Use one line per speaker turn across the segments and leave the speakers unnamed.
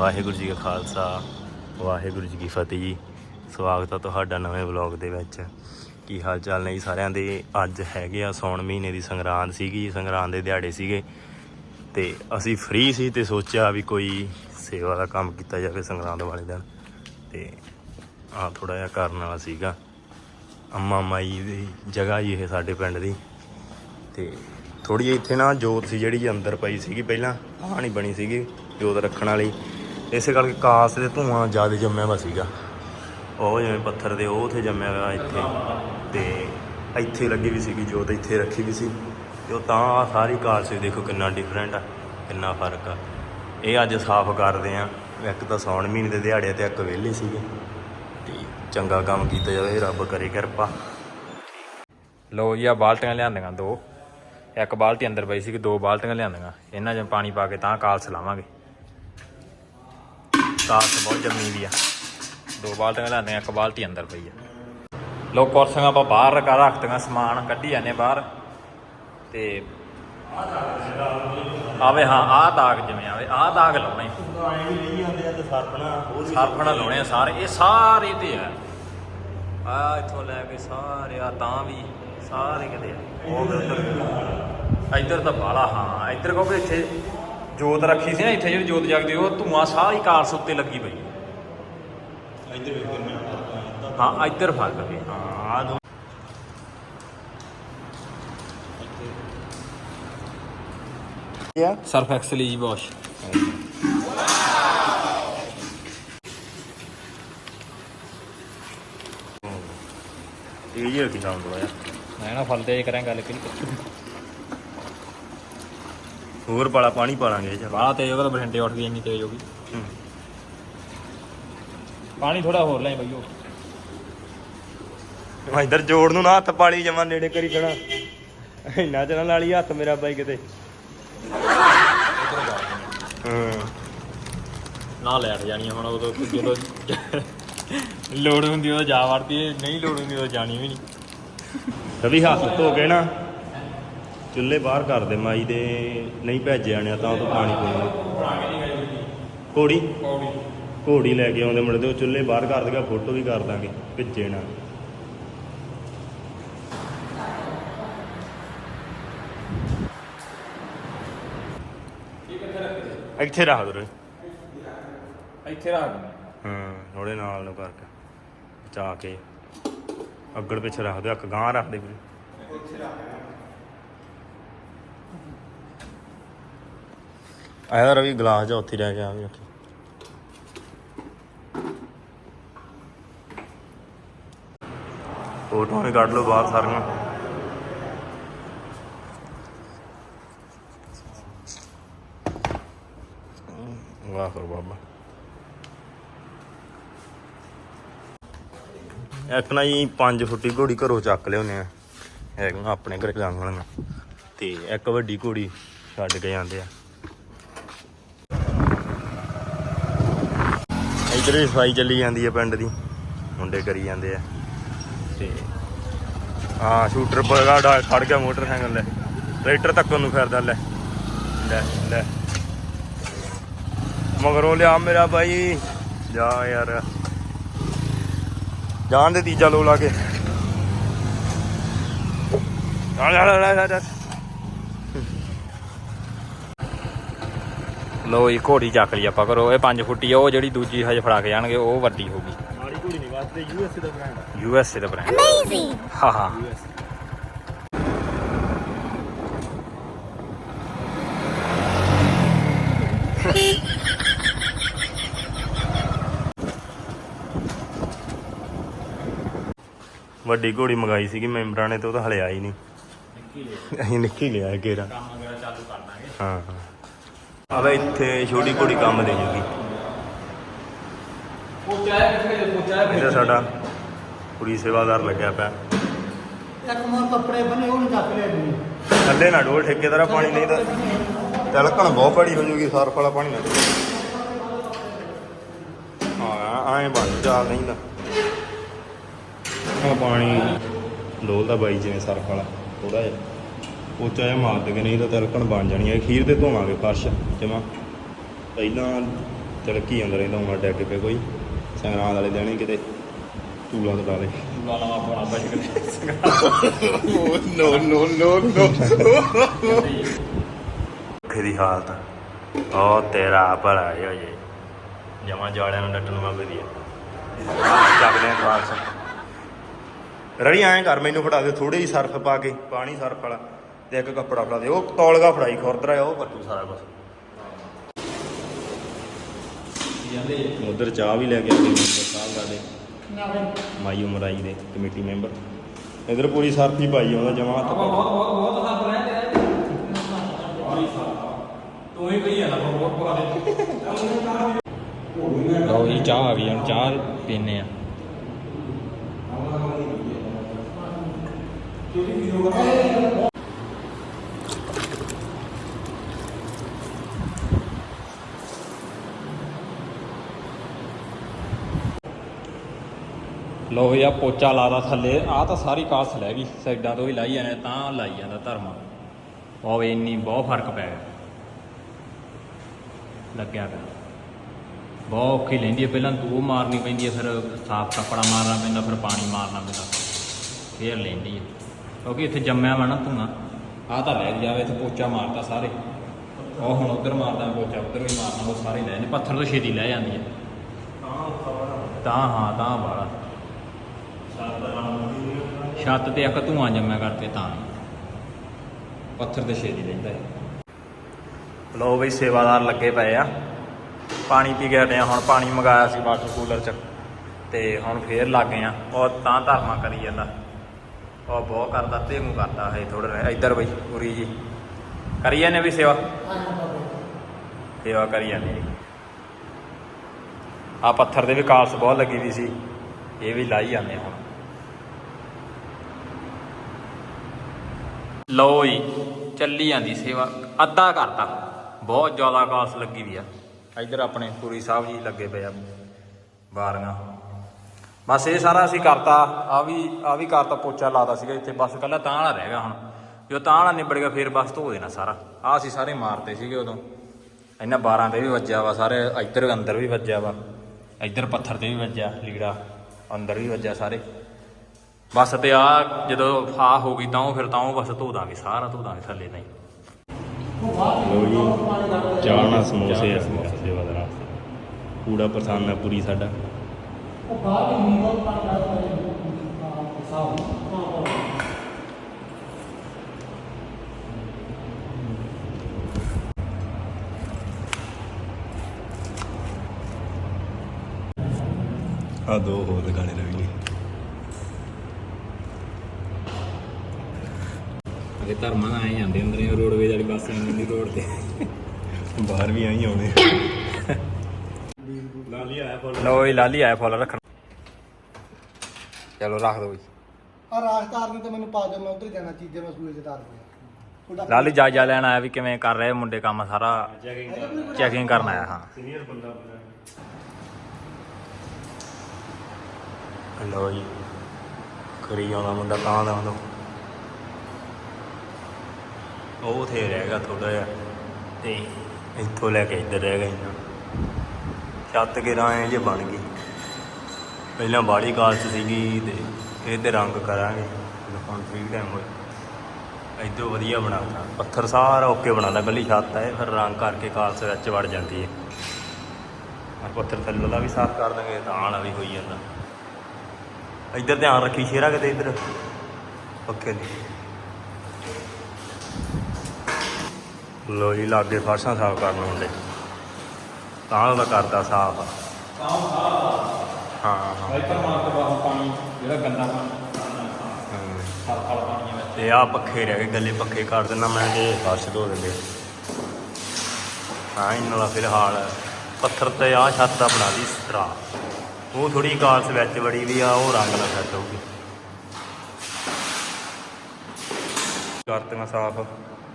ਵਾਹਿਗੁਰੂ ਜੀ ਕਾ ਖਾਲਸਾ, ਵਾਹਿਗੁਰੂ ਜੀ ਕੀ ਫਤਿਹ ਜੀ। ਸਵਾਗਤ ਆ ਤੁਹਾਡਾ ਨਵੇਂ ਵਲੌਗ ਦੇ ਵਿੱਚ। ਕੀ ਹਾਲ ਚਾਲ ਨੇ ਜੀ ਸਾਰਿਆਂ ਦੇ? ਅੱਜ ਹੈਗੇ ਆ ਸੌਣ ਮਹੀਨੇ ਦੀ ਸੰਗਰਾਂਦ ਸੀਗੀ, ਸੰਗਰਾਂਦ ਦੇ ਦਿਹਾੜੇ ਸੀਗੇ। ਤੇ ਅਸੀਂ ਫ੍ਰੀ ਸੀ ਤੇ ਸੋਚਿਆ ਵੀ ਕੋਈ ਸੇਵਾ ਦਾ ਕੰਮ ਕੀਤਾ ਜਾਵੇ ਸੰਗਰਾਂਦ ਵਾਲੇ ਦਿਨ। ਤੇ ਆ ਥੋੜਾ ਜਿਹਾ ਕਰਨ ਵਾਲਾ ਸੀਗਾ। ਅੰਮਾ ਮਾਈ ਦੀ ਜਗ੍ਹਾ ਜੀ ਇਹ ਸਾਡੇ ਪਿੰਡ ਦੀ। ਤੇ ਥੋੜੀ ਜਿਹੀ ਇੱਥੇ ਨਾ ਜੋਤ ਸੀ ਜਿਹੜੀ ਜੀ ਅੰਦਰ ਪਈ ਸੀਗੀ ਪਹਿਲਾਂ ਆ ਨਹੀਂ ਬਣੀ ਸੀਗੀ ਜੋਤ ਰੱਖਣ ਵਾਲੀ। ਇਸੇ ਕਰਕੇ ਕਾਸ ਦੇ ਧੂਆਂ ਜ਼ਿਆਦਾ ਜੰਮਿਆ ਵਾ ਸੀਗਾ। ਉਹ ਜਿਵੇਂ ਪੱਥਰ ਦੇ, ਉਹ ਉੱਥੇ ਜੰਮਿਆ ਹੋਇਆ ਇੱਥੇ। ਤੇ ਇੱਥੇ ਲੱਗੀ ਵੀ ਸੀਗੀ ਜੋਤ, ਇੱਥੇ ਰੱਖੀ ਵੀ ਸੀ। ਤੇ ਉਹ ਤਾਂ ਆਹ ਸਾਰੀ ਕਾਸ ਦੇਖੋ ਕਿੰਨਾ ਡਿਫਰੈਂਟ ਆ, ਕਿੰਨਾ ਫ਼ਰਕ ਆ। ਇਹ ਅੱਜ ਸਾਫ਼ ਕਰਦੇ ਆ। ਇੱਕ ਤਾਂ ਸੌਣ ਮਹੀਨੇ ਦੇ ਦਿਹਾੜੇ ਤੇ ਇੱਕ ਵਿਹਲੇ ਸੀਗੇ। ਤੇ ਚੰਗਾ ਕੰਮ ਕੀਤਾ ਜਾਵੇ, ਰੱਬ ਕਰੇ ਕਿਰਪਾ।
ਲੋ ਜੀ ਬਾਲਟੀਆਂ ਲਿਆਂਦੀਆਂ ਦੋ। ਇੱਕ ਬਾਲਟੀ ਅੰਦਰ ਪਈ ਸੀ ਕਿ ਦੋ ਬਾਲਟੀਆਂ ਲਿਆਂਦੀਆਂ। ਇਹਨਾਂ 'ਚ ਪਾਣੀ ਪਾ ਕੇ ਤਾਂ ਕਾਲਸ ਲਾਵਾਂਗੇ। ਕਾਲਸ ਬਹੁਤ ਜੰਮੀ ਦੀ ਆ। ਦੋ ਬਾਲਟੀਆਂ ਲਿਆਂਦੀਆਂ, ਇੱਕ ਬਾਲਟੀ ਅੰਦਰ ਪਈ ਆ। ਲੋ ਕੁਰਸੀਆਂ ਆਪਾਂ ਬਾਹਰ ਰਖਾ, ਰੱਖਤੀਆਂ, ਸਮਾਨ ਕੱਢੀ ਜਾਂਦੇ ਬਾਹਰ। ਤੇ ਆਵੇ ਹਾਂ, ਆਹ ਦਾਗ ਜਿਵੇਂ ਆਵੇ, ਆਹ ਦਾਗ ਲਾਉਣੇ। ਸਰਫਣਾ ਲਾਉਣੇ ਆ ਸਾਰੇ, ਇਹ ਸਾਰੇ ਤੇ ਆ। ਆ ਇੱਥੋਂ ਲੈ ਕੇ ਸਾਰੇ ਆ ਤਾਂ ਵੀ ਸਾਰੇ ਕਿਤੇ ਆ। ਉਹ ਵੀ ਇੱਧਰ ਤਾਂ ਬਾਲਾ ਹਾਂ, ਇੱਧਰ ਕਿਉਂਕਿ ਇੱਥੇ ਜੋਤ ਰੱਖੀ ਸੀ ਨਾ ਇੱਥੇ ਜਿਹੜੀ ਜੋਤ ਜਗਦੀ ਉਹ ਧੂਆਂ ਸਾਰੀ ਕਾਰਸ ਉੱਤੇ ਲੱਗੀ ਪਈ ਹਾਂ। ਇੱਧਰ ਫ਼ਰਕ ਹੈ ਹਾਂ ਆਹ ਦੋ। Surf Excel wash.
ਇਹ ਹੀ
ਮੈਂ ਨਾ ਫਲ ਤੇ ਕਰਾਂ ਗੱਲ ਕਿ
ਹੋਰ ਪਾਲਾ ਪਾਣੀ ਪਾ ਲਾਂਗੇ ਚਲ।
ਬਾਹਲਾ ਤੇਜ਼ ਤਾਂ ਬਠਿੰਡੇ ਉੱਠ ਗਈ ਇੰਨੀ ਤੇਜ਼ ਹੋ ਗਈ। ਪਾਣੀ ਥੋੜਾ ਹੋਰ ਲੈ ਬਈਓ।
ਇਧਰ ਜੋੜ ਨੂੰ ਨਾ ਹੱਥ ਪਾਲੀ ਜਮਾ ਨੇੜੇ ਕਰੀ ਖੜਾ। ਇੰਨਾ ਚ ਨਾ ਲਾਲੀ ਹੱਥ ਮੇਰਾ ਬਾਈ ਕਿਤੇ।
ਨਾ ਲੈਟ ਜਾਣੀ ਹੁਣ ਉਦੋਂ ਜਦੋਂ ਲੋੜ ਹੁੰਦੀ ਉਹ ਜਾ ਵੜਦੀ ਨਹੀਂ ਲੋੜ ਹੁੰਦੀ ਉਹ ਜਾਣੀ ਵੀ ਨਹੀਂ।
ਰਵੀ ਹੱਥ ਧੋ ਕੇ ਨਾ। ਚੁੱਲ੍ਹੇ ਬਾਹਰ ਕਰ ਦੇ ਮਾਈ ਦੇ ਨਹੀਂ ਭੇਜੇ ਆਣਿਆ ਤਾਂ ਉਹ ਤੋਂ ਪਾਣੀ ਪੀਣਾ ਘੋੜੀ? ਘੋੜੀ ਲੈ ਕੇ ਆਉਂਦੇ ਮੁੰਡੇ ਉਹ ਚੁੱਲ੍ਹੇ ਬਾਹਰ ਕਰ ਦੇਗਾ ਫੋਟੋ ਵੀ ਕਰ ਦਾਂਗੇ ਭਿੱਜੇ ਨਾ ਇੱਥੇ ਰੱਖ ਦੋ।
ਇੱਥੇ ਰੱਖ ਦਿੰਦੇ
ਹਾਂ ਥੋੜੇ ਨਾਲ ਨੂੰ ਕਰਕੇ ਬਚਾ ਕੇ। ਅੱਗੜ ਪਿੱਛੇ ਰੱਖ ਦਿਓ ਇੱਕ ਗਾਂ ਰੱਖ ਦੇ ਵੀਰੇ। ਆਇਆ ਰਵੀ ਗਲਾਸ ਜਾ ਉੱਥੇ ਰਹਿ ਗਿਆ ਵੀ ਰੱਖੀ ਫੋਟੋਆਂ ਵੀ ਕੱਢ ਲਓ ਬਾਹਰ ਸਾਰੀਆਂ। ਵਾਹ ਕਰ ਬਾਬਾ ਇੱਕ ਨਾ ਜੀ 5 ਫੁੱਟੀ ਘੋੜੀ ਘਰੋਂ ਚੱਕ ਲਿਆਉਂਦੇ ਆ। ਹੈਗੀਆਂ ਆਪਣੇ ਘਰੇ ਜਾਣ ਵਾਲੀਆਂ। ਤੇ ਇੱਕ ਵੱਡੀ ਘੋੜੀ ਛੱਡ ਕੇ ਜਾਂਦੇ ਆ। ਇਧਰ ਵੀ ਸਫ਼ਾਈ ਚੱਲੀ ਜਾਂਦੀ ਹੈ ਪਿੰਡ ਦੀ। ਮੁੰਡੇ ਕਰੀ ਜਾਂਦੇ ਆ। ਤੇ ਹਾਂ, ਸ਼ੂਟਰ ਪਗਾ ਖੜ ਗਿਆ ਮੋਟਰਸਾਈਕਲ ਲੈ। ਟਰੈਕਟਰ ਤੱਕ ਨੂੰ ਫਿਰਦਾ, ਲੈ। ਲੈ ਲੈ। ਮਗਰੋਂ ਲਿਆ ਮੇਰਾ ਬਾਈ। ਜਾ ਯਾਰ। ਜਾਣ ਦੇ ਤੀਜਾ ਲੋ ਲਾ ਕੇ ਚੱਲ ਚੱਲ ਚੱਲ ਚੱਲ
ਲੋ ਇਹ ਘੋੜੀ ਚੱਕ ਲਈ ਆਪਾਂ ਕਰੋ ਇਹ 5 ਫੁੱਟੀ ਆ ਉਹ ਜਿਹੜੀ ਦੂਜੀ ਹਜੇ ਫੜਾ ਕੇ ਜਾਣਗੇ ਉਹ ਵੱਡੀ ਹੋਗੀ
ਮਾੜੀ ਘੋੜੀ ਨਹੀਂ ਵਾਸਤੇ ਯੂਐਸਏ ਦਾ ਬ੍ਰਾਂਡ
ਯੂ ਐਸ ਏ ਦਾ ਬ੍ਰਾਂਡ ਅਮੇਜ਼ਿੰਗ ਹਾਂ ਹਾਂ।
ਵੱਡੀ ਘੋੜੀ ਮੰਗਾਈ ਸੀਗੀ ਮੈਂਬਰਾਂ ਨੇ ਤੇ ਉਹ ਤਾਂ ਹਲੇ ਆਈ ਨਹੀਂ। ਅਸੀਂ ਨਿੱਕੀ ਲਿਆ ਕੇਰਾ
ਕੰਮ ਵਗੈਰਾ ਚਾਲੂ ਕਰ ਦਾਂਗੇ
ਹਾਂ ਹਾਂ। ਆਵੇ ਇੱਥੇ ਛੋਟੀ ਘੋੜੀ ਕੰਮ ਦੇ ਜੂਗੀ।
ਪੋਚਾ ਕਿੱਥੇ? ਪੋਚਾ
ਇਹਦਾ ਸਾਡਾ ਕੁੜੀ ਸੇਵਾਦਾਰ ਲੱਗਿਆ ਪਿਆ।
ਇੱਕ ਮੋਰ ਕੱਪੜੇ ਬਣੇ ਉਹ ਨਹੀਂ ਚੱਕ ਲਿਆ ਜੀ
ਥੱਲੇ ਨਾ ਡੋਲ ਠੇਕੇਦਾਰਾ ਪਾਣੀ ਨਹੀਂ ਤਾਂ ਤਿਲਕਣ ਬਹੁਤ ਬੜੀ ਹੋ ਜੂਗੀ ਸਰਫ ਵਾਲਾ ਪਾਣੀ ਨਾ ਡੋਲ। ਹਾਂ ਐਂ ਬਣ ਜਾ ਨਹੀਂ ਤਾਂ। ਆ ਪਾਣੀ ਡੋਲਦਾ ਬਾਈ ਜਿਵੇਂ ਸਰਫ ਵਾਲਾ ਥੋੜਾ ਜਿਹਾ। ਪੋਚਾ ਜਿਹਾ ਮਾਰ ਦੇ ਨਹੀਂ ਤਾਂ ਤਿਲਕਣ ਬਣ ਜਾਣੀ ਹੈ ਖੀਰ ਤੇ ਧੋਵਾਂਗੇ ਫਰਸ਼ ਜਮਾ। ਪਹਿਲਾਂ ਚਲਕੀ ਅੰਦਰ ਰਹਿੰਦਾ ਹੁਣ ਡੈਕ ਪੇ ਕੋਈ। ਸੰਗਰਾਂਦ ਵਾਲੇ ਹੀ ਕਿਤੇ ਟੂਲਾਂ ਤੋਂ ਡਾਲੇ
ਲਾਲਾ ਆਪਣਾ ਬਚ
ਨੋ ਨੋ ਨੋ ਨੋ ਅੱਖੇ ਦੀ ਹਾਲਤ। ਉਹ ਤੇਰਾ ਭਲਾ ਹੋ ਜੇ। ਜਮਾ ਜਾੜਿਆਂ ਨੂੰ ਡੱਟਣ ਨੂੰ ਵਧੀਆ। ਚੱਕਦੇ ਆ ਕਲਾਸ ਰੜੀ ਐਂ ਕਰ ਮੈਨੂੰ ਫੜਾ ਦੇ ਥੋੜੀ ਜਿਹੀ ਸਰਫ ਪਾ ਕੇ ਪਾਣੀ ਸਰਫ ਵਾਲਾ। ਤੇ ਇੱਕ ਕੱਪੜਾ ਫੜਾ ਦੇ। ਉਹ ਤੌਲਗਾ ਫੜਾਈ ਖੁਰਦਰਾ ਉਹ ਕੱਟੂ ਸਾਰਾ ਕੁਝ
ਜਾਂਦੇ
ਉਧਰ ਚਾਹ ਵੀ ਲੈ ਕੇ ਆਉਂਦੇ ਮੈਂਬਰ ਸਾਹਿਬ ਸਾਡੇ। ਮਾਈ ਉਮਰਾਈ ਦੇ ਕਮੇਟੀ ਮੈਂਬਰ। ਇਧਰ ਪੂਰੀ ਸਰਫ ਪਾਈ ਆਉਂਦਾ ਜਮਾ ਹੱਥ
ਬਹੁਤ ਬਹੁਤ ਬਹੁਤ ਹੱਥ ਰਹਿ ਤੇ ਤੂੰ ਹੀ ਕਹੀ ਆ ਨਾ ਬਹੁਤ ਦੇ। ਲਓ ਜੀ ਚਾਹ ਆ ਗਈ ਹੁਣ ਚਾਹ ਪੀਨੇ ਆ? ਲੋ ਆ ਪੋਚਾ ਲਾਦਾ ਥੱਲੇ। ਆ ਤਾਂ ਸਾਰੀ ਕਾਸ ਲੈ ਗਈ। ਸਾਈਡਾਂ ਤੋਂ ਹੀ ਲਾਈ ਜਾਂਦੇ ਤਾਂ ਲਾਈ ਜਾਂਦਾ ਧਰਮਾ। ਉਹ ਇੰਨੀ ਬਹੁਤ ਫ਼ਰਕ ਪੈ ਗਿਆ। ਲੱਗਿਆ ਪਿਆ। ਬਹੁਤ ਔਖੀ ਲੈਂਦੀ ਹੈ ਪਹਿਲਾਂ ਤੂੰ ਮਾਰਨੀ ਪੈਂਦੀ ਹੈ ਫਿਰ ਸਾਫ਼ ਕੱਪੜਾ ਮਾਰਨਾ ਪੈਂਦਾ, ਫਿਰ ਪਾਣੀ ਮਾਰਨਾ ਪੈਂਦਾ। ਫੇਰ ਲੈਂਦੀ ਹੈ ਕਿਉਂਕਿ ਇੱਥੇ ਜੰਮਿਆ ਵਾ ਨਾ ਧੂਆਂ ਆ ਤਾਂ ਲੈ ਜਾਵੇ ਇੱਥੇ ਪੋਚਾ ਮਾਰਤਾ ਸਾਰੇ। ਉਹ ਹੁਣ ਉਧਰ ਮਾਰਦਾ, ਪੋਚਾ ਉਧਰ ਵੀ ਮਾਰਨਾ, ਉਹ ਸਾਰੇ ਲੈ ਜਾਂਦੇ। ਪੱਥਰ ਤੋਂ ਛੇਤੀ ਲੈ ਜਾਂਦੀ ਹੈ ਤਾਂ ਹਾਂ, ਤਾਂ ਬਾਲਾ ਛੱਤ ਤੇ ਇੱਕ ਧੂਆਂ ਜੰਮਿਆ ਕਰਕੇ ਤਾਂ। ਪੱਥਰ ਤੇ ਛੇਤੀ ਰਹਿੰਦਾ ਹੈ
ਲੋ ਬਈ ਸੇਵਾਦਾਰ ਲੱਗੇ ਪਏ ਆ। ਪਾਣੀ ਪੀ ਕੇ ਹਟੇ ਹੁਣ ਪਾਣੀ ਮੰਗਾਇਆ ਸੀ ਵਾਟਰ ਕੂਲਰ ਚ। ਤੇ ਹੁਣ ਫੇਰ ਲੱਗ ਗਏ ਆ। ਉਹ ਤਾਂ ਧਰਮਾ ਕਰੀ ਜਾਂਦਾ। ਉਹ ਬਹੁਤ ਕਰਦਾ ਤੇ ਮੂੰਹ ਕਰਦਾ ਹੈ ਥੋੜਾ ਇੱਧਰ ਬਈ ਪੂਰੀ ਜੀ। ਕਰੀ ਜਾਂਦੇ ਵੀ ਸੇਵਾ? ਸੇਵਾ ਕਰੀ ਜਾਂਦੇ ਜੀ। ਆ ਪੱਥਰ ਦੇ ਵੀ ਕਾਲਸ ਬਹੁਤ ਲੱਗੀ ਦੀ ਸੀ। ਇਹ ਵੀ ਲਾਈ ਜਾਂਦੇ ਹੁਣ।
ਲਓ ਜੀ, ਚੱਲੀ ਜਾਂਦੀ ਸੇਵਾ। ਅੱਧਾ ਕਰਤਾ ਬਹੁਤ ਜ਼ਿਆਦਾ ਕਾਸ ਲੱਗੀ ਵੀ ਆ।
ਇੱਧਰ ਆਪਣੇ ਪੂਰੀ ਸਾਹਿਬ ਜੀ ਲੱਗੇ ਪਏ ਆ ਬਾਰੀਆਂ
ਬਸ ਇਹ ਸਾਰਾ ਅਸੀਂ ਕਰਤਾ। ਆ ਵੀ ਆ ਵੀ ਕਰਤਾ, ਪੋਚਾ ਲਾਤਾ ਸੀਗਾ ਇੱਥੇ। ਬਸ ਕੱਲਾ ਤਾਂ ਵਾਲਾ ਰਹਿ ਗਿਆ ਹੁਣ। ਜੋ ਤਾਂ ਵਾਲਾ ਨਿਬੜ ਗਿਆ, ਫਿਰ ਬਸ ਧੋ ਦੇਣਾ ਸਾਰਾ। ਆ ਅਸੀਂ ਸਾਰੇ ਮਾਰਤੇ ਸੀਗੇ ਉਦੋਂ। ਇਹਨਾਂ 12 ਤੇ ਵੀ ਵੱਜਿਆ ਵਾ ਸਾਰੇ, ਇੱਧਰ ਅੰਦਰ ਵੀ ਵੱਜਿਆ ਵਾ। ਇੱਧਰ ਪੱਥਰ ਤੇ ਵੀ ਵੱਜਿਆ ਲੀੜਾ। ਅੰਦਰ ਵੀ ਵੱਜਿਆ ਸਾਰੇ। ਬਸ ਤੇ ਆ ਜਦੋਂ ਆ ਹੋ ਗਈ ਤਾਂ ਉਹ ਫਿਰ ਤਾਂ ਉਹ ਬਸ ਧੋ ਦਾਂਗੇ, ਸਾਰਾ ਧੋ ਦਾਂਗੇ ਥੱਲੇ ਨਹੀਂ
ਲੋ ਜੀ, ਚਾਹ ਸਮੋਸੇ ਆ ਸੇਵਾਦਾਰ ਵਾਸਤੇ ਕੂੜਾ ਪਸੰਦ ਹੈ ਪੂਰੀ ਸਾਡਾ। ਆ ਦੋ ਹੋਰ ਲਗਾਣੇ
ਅਗੇ ਧਰਮਾਂ ਨਾਲ ਆਏ ਜਾਂਦੇ ਅੰਦਰ ਰੋਡਵੇਜ ਵਾਲੀ ਬੱਸ ਆਉਂਦੀ ਰੋਡ ਤੇ।
ਬਾਹਰ ਵੀ ਆਈ ਆਉਣੇ ਲਾਲੀ ਆਇਆ ਫੁੱਲ
ਲੋ ਇਹ ਲਾਲੀ ਆਇਆ ਫੁੱਲ ਰੱਖਣ। ਚਲੋ ਰੱਖ ਦੋ ਜੀ।
ਆ ਰਾਜਤਾਰ ਨੂੰ ਤਾਂ ਮੈਨੂੰ ਪਾ ਦਿਓ ਮੈਂ ਉਧਰ ਜਾਣਾ ਚੀਜ਼ਾਂ ਮੈਂ ਸੂਏ ਤੇ ਤਾਰ ਪਿਆ
ਲਾਲੀ ਜਾਇਜ਼ਾ ਲੈਣ ਆਇਆ ਵੀ ਕਿਵੇਂ ਕਰ ਰਹੇ ਮੁੰਡੇ ਕੰਮ ਸਾਰਾ। ਚੈਕਿੰਗ ਕਰਨ ਆਇਆ ਹਾਂ।
ਸੀਨੀਅਰ ਬੰਦਾ ਲੋ ਜੀ। ਕਰੀ ਆਉਂਦਾ ਮੁੰਡਾ ਤਾਂ ਦਾ ਉਹਨੂੰ ਉਹ ਉਥੇ ਰਹਿ ਗਿਆ ਥੋੜਾ ਜਿਹਾ ਤੇ ਇੱਥੋਂ ਲੈ ਕੇ ਇੱਧਰ ਰਹਿ ਗਿਆ ਇੰਨਾ ਛੱਤ ਗਿਰਾਂ ਜੇ ਬਣ ਗਈ। ਪਹਿਲਾਂ ਬਾੜੀ ਕਾਲਸ ਸੀਗੀ ਤੇ ਇਹ ਤੇ ਰੰਗ ਕਰਾਂਗੇ। ਹੁਣ ਫ੍ਰੀ ਟਾਈਮ ਹੋਇਆ ਇੱਧਰ ਵਧੀਆ ਬਣਾਤਾ। ਪੱਥਰ ਸਾਰਾ ਓਕੇ ਬਣਾਦਾ ਗੱਲੀ ਛੱਤ ਹੈ ਫਿਰ ਰੰਗ ਕਰਕੇ ਕਾਲਸ ਵਿੱਚ ਵੜ ਜਾਂਦੀ ਹੈ ਔਰ ਪੱਥਰ ਥੱਲੇ ਦਾ ਵੀ ਸਾਫ਼ ਕਰ ਦਾਂਗੇ ਤਾਂ ਵਾਲਾ ਵੀ ਹੋਈ ਜਾਂਦਾ। ਇੱਧਰ ਧਿਆਨ ਰੱਖੀ ਸ਼ੇਰਾ ਕਿਤੇ ਇੱਧਰ। ਪੱਕੇ ਦੀ ਲੋ ਜੀ ਲਾਗੇ ਫਰਸ਼ਾਂ ਸਾਫ਼ ਕਰਨ ਹੁੰਦੇ ਤਾਂ ਉਹਦਾ ਕਰਦਾ ਸਾਫ਼। ਹਾਂ ਹਾਂ।
ਵਾਈਪਰ ਮਾਰ ਕੇ ਬਾਹਰ ਪਾਣੀ ਜਿਹੜਾ ਗੰਦਾ ਪਾਣੀ
ਹਾਂ।
ਫਲ ਫਲ ਪਾਣੀ ਵਿੱਚ।
ਤੇ ਆ ਪੱਖੇ ਰਹਿ ਗਏ ਗੱਲੇ ਪੱਖੇ ਕਰ ਦੇਣਾ ਮੈਂ ਤੇ ਫਰਸ਼ ਧੋ ਦਿੰਦੇ। ਹਾਂ ਇਹਨਾਂ ਦਾ ਫਿਲਹਾਲ ਪੱਥਰ ਤੇ ਆ ਛੱਤ ਦਾ ਬਣਾ ਦੀ ਸਤਰਾ। ਉਹ ਥੋੜੀ ਕਾਲਸ ਵਿੱਚ ਬੜੀ ਵੀ ਆ ਉਹ ਰੰਗ ਨਾਲ ਸੈੱਟ ਹੋਊਗੀ। ਕਰਤੀਆਂ ਸਾਫ਼।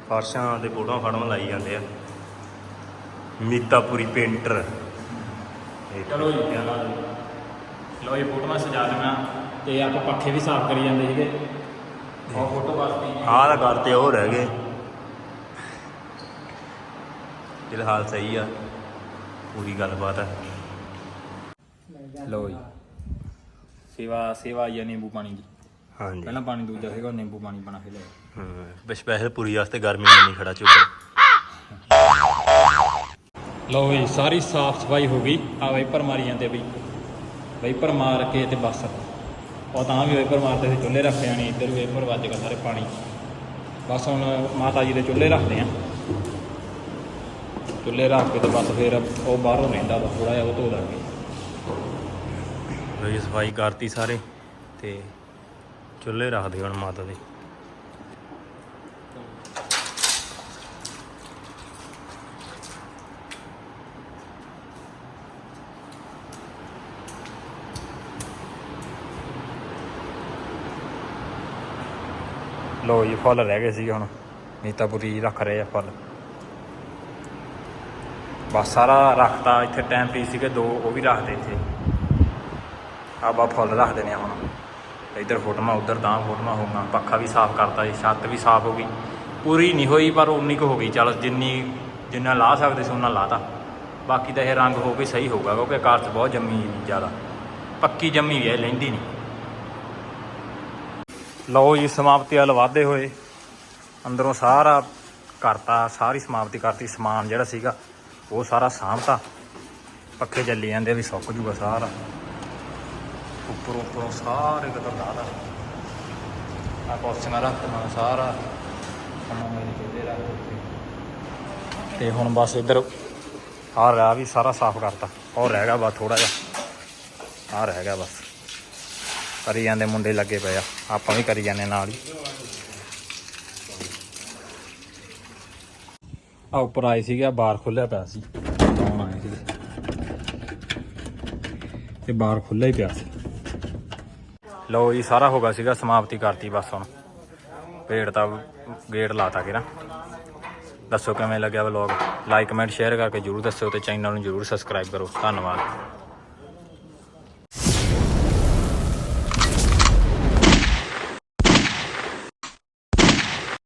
ਫਰਸ਼ਾਂ ਤੇ ਫੋਟੋਆਂ ਫੜਨ ਲਾਈ ਜਾਂਦੇ ਆ। ਮੀਤਾਪੁਰੀ ਪੇਂਟਰ।
ਚਲੋ ਜੀ। ਲੋ ਇਹ ਫੋਟੋਆਂ ਸਜਾ ਦੇਣਾ ਤੇ ਆਪਾਂ ਪੱਖੇ ਵੀ ਸਾਫ਼ ਕਰੀ ਜਾਂਦੇ ਸੀਗੇ। ਉਹ ਫੋਟੋ ਬਸ ਪਈ
ਆਹ ਤਾਂ ਕਰਤੇ ਉਹ ਰਹਿ ਗਏ ਫਿਲਹਾਲ ਸਹੀ ਆ। ਪੂਰੀ ਗੱਲਬਾਤ ਹੈ
ਲੋ ਜੀ। ਸੇਵਾ ਸੇਵਾ ਆ ਨਿੰਬੂ ਪਾਣੀ ਦੀ।
ਹਾਂਜੀ।
ਪਹਿਲਾਂ ਪਾਣੀ ਦੂਜਾ ਸੀਗਾ ਨਿੰਬੂ ਪਾਣੀ ਬਣਾ ਕੇ ਲਿਆ
ਹਾਂ ਸਪੈਸ਼ਲ ਪੂਰੀ ਵਾਸਤੇ ਗਰਮੀ ਨਹੀਂ ਖੜਾ ਚੁੱਪ
ਲਓ ਜੀ ਸਾਰੀ ਸਾਫ਼ ਸਫ਼ਾਈ ਹੋ ਗਈ। ਆ ਬਈ ਪਰਮਾਰੀ ਜਾਂਦੇ ਬਈ। ਬਈ ਪਰਮਾਰ ਕੇ ਤੇ ਬਸ। ਉਹ ਤਾਂ ਵੀ ਵੇਪਰ ਮਾਰਦੇ ਸੀ ਚੁੱਲ੍ਹੇ ਰੱਖਦੇ ਆਣੀ ਇੱਧਰ ਵੇਪਰ ਵੱਜ ਗਿਆ ਸਾਰੇ ਪਾਣੀ। ਬਸ ਹੁਣ ਮਾਤਾ ਜੀ ਦੇ ਚੁੱਲ੍ਹੇ ਰੱਖਦੇ ਆ। ਚੁੱਲ੍ਹੇ ਰੱਖ ਕੇ ਤੇ ਬਸ ਫੇਰ ਉਹ ਬਾਹਰੋਂ ਰਹਿੰਦਾ ਵਾ ਥੋੜਾ ਜਿਹਾ ਉਹ ਧੋ ਦਾਂਗੇ।
ਬਈ ਸਫ਼ਾਈ ਕਰਤੀ ਸਾਰੇ ਤੇ ਚੁੱਲ੍ਹੇ ਰੱਖਦੇ ਹੁਣ ਮਾਤਾ ਦੇ।
ਲੋ ਜੀ, ਫੁੱਲ ਰਹਿ ਗਏ ਸੀਗੇ ਹੁਣ। ਨੀਤਾਪੁਰੀ ਰੱਖ ਰਹੇ ਆ ਫੁੱਲ। ਬਸ ਸਾਰਾ ਰੱਖਤਾ, ਇੱਥੇ ਟਾਈਮ ਪੀ ਸੀਗੇ ਦੋ, ਉਹ ਵੀ ਰੱਖਦੇ ਇੱਥੇ। ਆ ਬਾ ਫੁੱਲ ਰੱਖ ਦੇਣੇ ਹੁਣ। ਹੁਣ ਇੱਧਰ ਫੋਟੋਆਂ, ਉੱਧਰ ਤਾਂ ਫੋਟੋਆਂ ਹੋਗੀਆਂ ਪੱਖਾ ਵੀ ਸਾਫ਼ ਕਰਤਾ ਜੀ, ਛੱਤ ਵੀ ਸਾਫ਼ ਹੋ ਗਈ। ਪੂਰੀ ਨਹੀਂ ਹੋਈ, ਪਰ ਉਨੀ ਕੁ ਹੋ ਗਈ। ਚਲ ਜਿੰਨੀ, ਜਿੰਨਾ ਲਾ ਸਕਦੇ ਸੀ ਉਹਨਾਂ ਲਾਤਾ। ਬਾਕੀ ਤਾਂ ਇਹ ਰੰਗ ਹੋ ਕੇ ਸਹੀ ਹੋਊਗਾ, ਕਿਉਂਕਿ ਕਾਰ 'ਚ ਬਹੁਤ ਜੰਮੀ ਜ਼ਿਆਦਾ। ਪੱਕੀ ਜੰਮੀ ਵੀ ਹੈ, ਲੈਂਦੀ ਨਹੀਂ। ਲਓ ਜੀ, ਸਮਾਪਤੀ ਵੱਲ ਵਾਧੇ ਹੋਏ। ਅੰਦਰੋਂ ਸਾਰਾ ਕਰਤਾ, ਸਾਰੀ ਸਮਾਪਤੀ ਕਰਤੀ। ਸਮਾਨ ਜਿਹੜਾ ਸੀਗਾ, ਉਹ ਸਾਰਾ ਸਾਂਭਤਾ। ਪੱਖੇ ਚੱਲੀ ਜਾਂਦੇ ਵੀ ਸੁੱਕ ਜੂਗਾ ਸਾਰਾ। ਉੱਪਰੋਂ ਉੱਪਰੋਂ ਸਾਰੇ ਕਿਤੇ ਲਾਦਾ ਆ ਕੁਰਸੀਆਂ ਰੱਖਣਾ ਸਾਰਾ ਕੰਮ ਮੇਰੇ ਚੁੱਲ੍ਹੇ ਰੱਖ ਦਿੱਤੇ ਤੇ ਹੁਣ ਬਸ ਇੱਧਰ ਆ ਰਿਹਾ ਵੀ ਸਾਰਾ ਸਾਫ਼ ਕਰਤਾ ਉਹ ਰਹਿ ਗਿਆ ਬਸ ਥੋੜਾ ਜਿਹਾ ਆ ਰਹਿ ਗਿਆ ਬਸ ਕਰੀ ਜਾਂਦੇ ਮੁੰਡੇ ਲੱਗੇ ਪਏ ਆ ਆਪਾਂ ਵੀ ਕਰੀ ਜਾਂਦੇ ਨਾਲ ਹੀ ਆ ਉੱਪਰ ਆਏ ਸੀਗੇ ਬਾਹਰ ਖੁੱਲਿਆ ਪਿਆ ਸੀ ਆਉਣ ਆਏ ਸੀਗੇ ਤੇ ਬਾਹਰ ਖੁੱਲਿਆ ਹੀ ਪਿਆ ਸੀ ਲਓ ਜੀ, ਸਾਰਾ ਹੋ ਗਿਆ ਸੀਗਾ, ਸਮਾਪਤੀ ਕਰਤੀ ਬਸ ਹੁਣ। ਪੇੜ ਤਾਂ ਗੇਟ ਲਾਤਾ ਕਿ ਨਾ ਦੱਸੋ ਕਿਵੇਂ ਲੱਗਿਆ ਵਲੌਗ ਲਾਈਕ ਕਮੈਂਟ ਸ਼ੇਅਰ ਕਰਕੇ ਜਰੂਰ ਦੱਸਿਓ ਤੇ ਚੈਨਲ ਨੂੰ ਜਰੂਰ ਸਬਸਕ੍ਰਾਈਬ ਕਰੋ। ਧੰਨਵਾਦ।